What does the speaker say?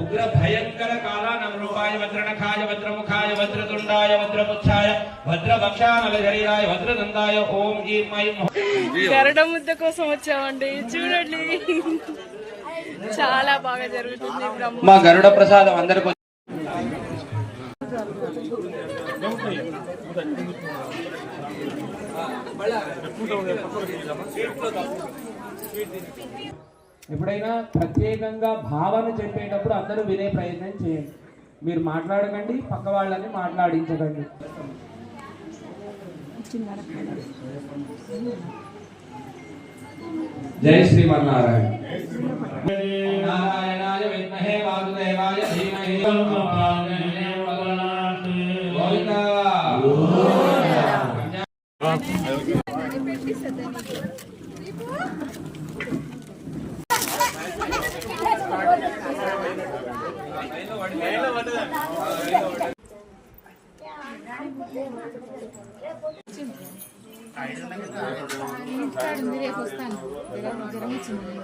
ఉగ్ర భయంకర కాలానం రూపాయ వజ్రనఖాయ వజ్రముఖాయ వజ్రతుండాయ వజ్రపుచ్ఛాయ వజ్రవక్షానల శరీరాయ వజ్రదంతాయ ఓం ఈం గరుడ ముద్ద కోసం వచ్చామండి. చూడండి. చాలా బాగా జరుగుతుంది మా గరుడ ప్రసాదం అందరికి ఎప్పుడైనా ప్రత్యేకంగా భావన చెప్పేటప్పుడు అందరూ వినే ప్రయత్నం చేయండి. మీరు మాట్లాడకండి పక్క వాళ్ళని మాట్లాడించకండి. జై శ్రీమన్నారాయణ. నారాయణాయ విద్మహే వాసుదేవాయ ధీమహి గోవిందా. రేపు వస్తాను జ్వరం వచ్చింది